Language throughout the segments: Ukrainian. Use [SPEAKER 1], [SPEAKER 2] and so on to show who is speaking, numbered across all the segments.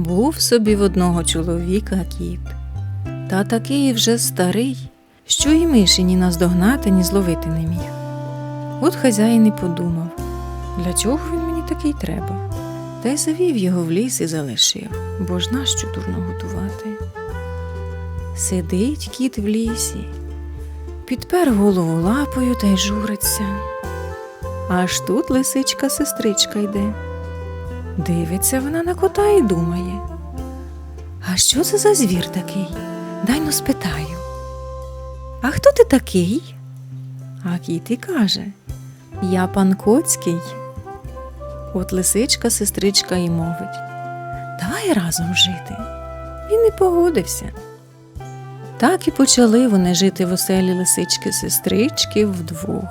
[SPEAKER 1] Був собі в одного чоловіка кіт, та такий вже старий, що і миші ні наздогнати, ні зловити не міг. От хазяїн і подумав, для чого він мені такий треба? Та й завів його в ліс і залишив, бо ж нащо дурно готувати. Сидить кіт в лісі, підпер голову лапою та й журиться. Аж тут лисичка сестричка йде. Дивиться вона на кота і думає. А що це за звір такий? Дай ну спитаю. А хто ти такий? А кіт і каже Я пан Коцький. От лисичка, сестричка і мовить Давай разом жити. Він і погодився. Так і почали вони жити в оселі лисички сестрички вдвох.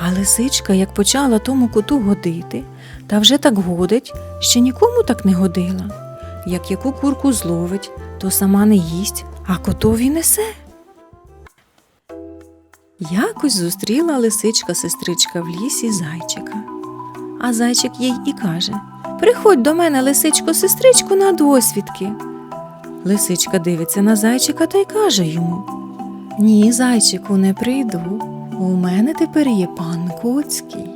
[SPEAKER 1] А лисичка, як почала тому коту годити, та вже так годить, ще нікому так не годила. Як яку курку зловить, то сама не їсть, а котові несе. Якось зустріла лисичка сестричка в лісі зайчика. А зайчик їй і каже Приходь до мене, лисичко, сестричку, на досвідки. Лисичка дивиться на зайчика та й каже йому Ні, зайчику, не прийду. У мене тепер є пан Коцький.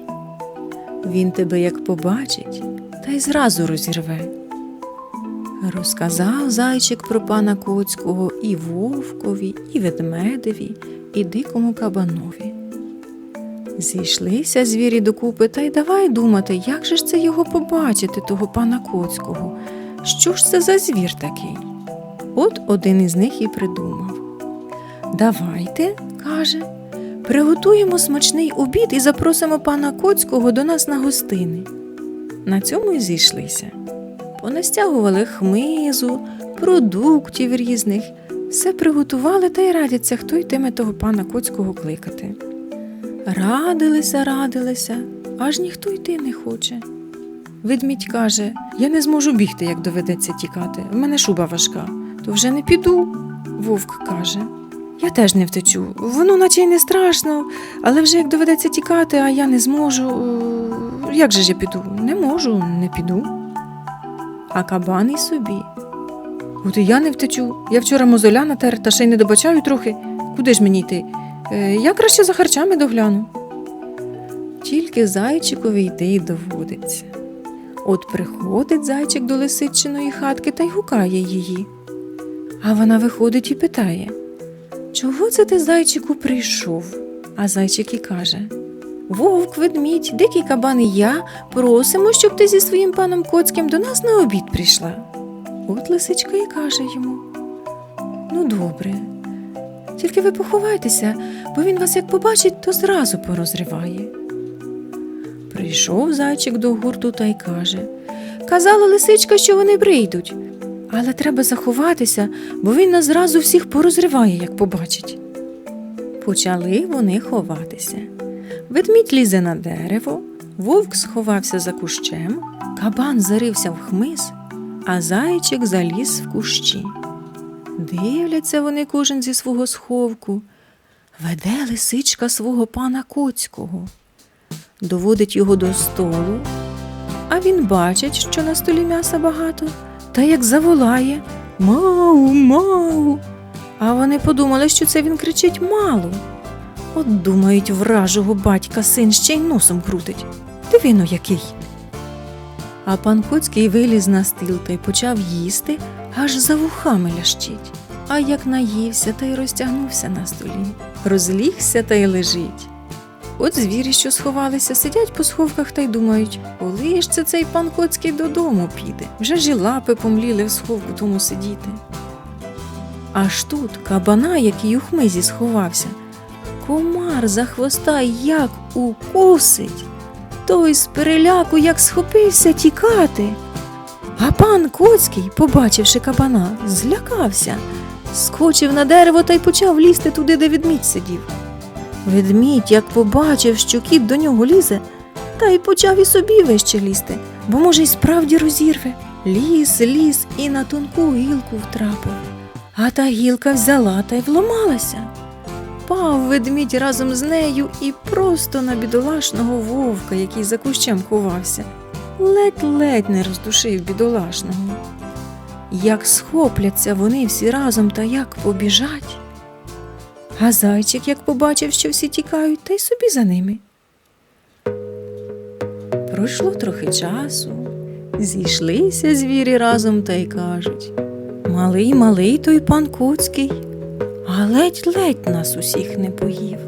[SPEAKER 1] Він тебе як побачить, та й зразу розірве. Розказав зайчик про пана Коцького і вовкові, і ведмедеві, і дикому кабанові. Зійшлися звірі докупи та й давай думати, як же ж це його побачити, того пана Коцького. Що ж це за звір такий? От один із них і придумав. Давайте, каже, приготуємо смачний обід і запросимо пана Коцького до нас на гостини. На цьому й зійшлися. Понастягували хмизу, продуктів різних, все приготували та й радяться, хто йтиме того пана Коцького кликати. Радилися, радилися, аж ніхто йти не хоче. Ведмідь каже: Я не зможу бігти, як доведеться тікати. В мене шуба важка, то вже не піду. Вовк каже: Я теж не втечу. Воно наче й не страшно, але вже як доведеться тікати, а я не зможу. е, Як же ж я піду? Не можу, не піду. А кабан і собі. От і я не втечу. Я вчора мозоля натер та ще й не добачаю трохи. Куди ж мені йти? Е, Я краще за харчами догляну. Тільки зайчикові йти й доводиться. От приходить зайчик до лисичиної хатки та й гукає її. А вона виходить і питає Чого це ти, зайчику, прийшов? А зайчик і каже Вовк, ведмідь, дикий кабан і я просимо, щоб ти зі своїм паном Коцьким до нас на обід прийшла. От лисичка і каже йому Ну, добре. Тільки ви поховайтеся, бо він вас як побачить, то зразу порозриває. Прийшов зайчик до гурту та й каже Казала лисичка, що вони прийдуть. Але треба заховатися, бо він нас зразу всіх порозриває, як побачить. Почали вони ховатися. Ведмідь лізе на дерево, вовк сховався за кущем, кабан зарився в хмиз, а зайчик заліз в кущі. Дивляться вони кожен зі свого сховку. Веде лисичка свого пана Коцького, доводить його до столу, а він бачить, що на столі м'яса багато, та як заволає Мау, мау. А вони подумали, що це він кричить мало. От думають, вражого батька син ще й носом крутить. Дивино який. А пан Коцький виліз на стіл та й почав їсти, аж за вухами лящить. А як наївся та й розтягнувся на столі, розлігся та й лежить. От звірі, що сховалися, сидять по сховках та й думають, коли ж це цей пан Коцький додому піде, вже ж і лапи помліли в сховку тому сидіти. Аж тут кабана, який у хмизі сховався, комар за хвоста як укусить, той з переляку як схопився тікати. А пан Коцький, побачивши кабана, злякався, скочив на дерево та й почав лізти туди, де ведмідь сидів. Ведмідь, як побачив, що кіт до нього лізе, та й почав і собі вище лізти, бо, може, й справді розірве. Ліз, ліз і на тонку гілку втрапив. А та гілка взяла та й вломалася. Пав ведмідь разом з нею і просто на бідолашного вовка, який за кущем ховався, ледь-ледь не роздушив бідолашного. як схопляться вони всі разом та як побіжать. А зайчик, як побачив, що всі тікають, та й собі за ними. Пройшло трохи часу, зійшлися звірі разом та й кажуть Малий, малий той пан Куцький, а ледь-ледь нас усіх не поїв.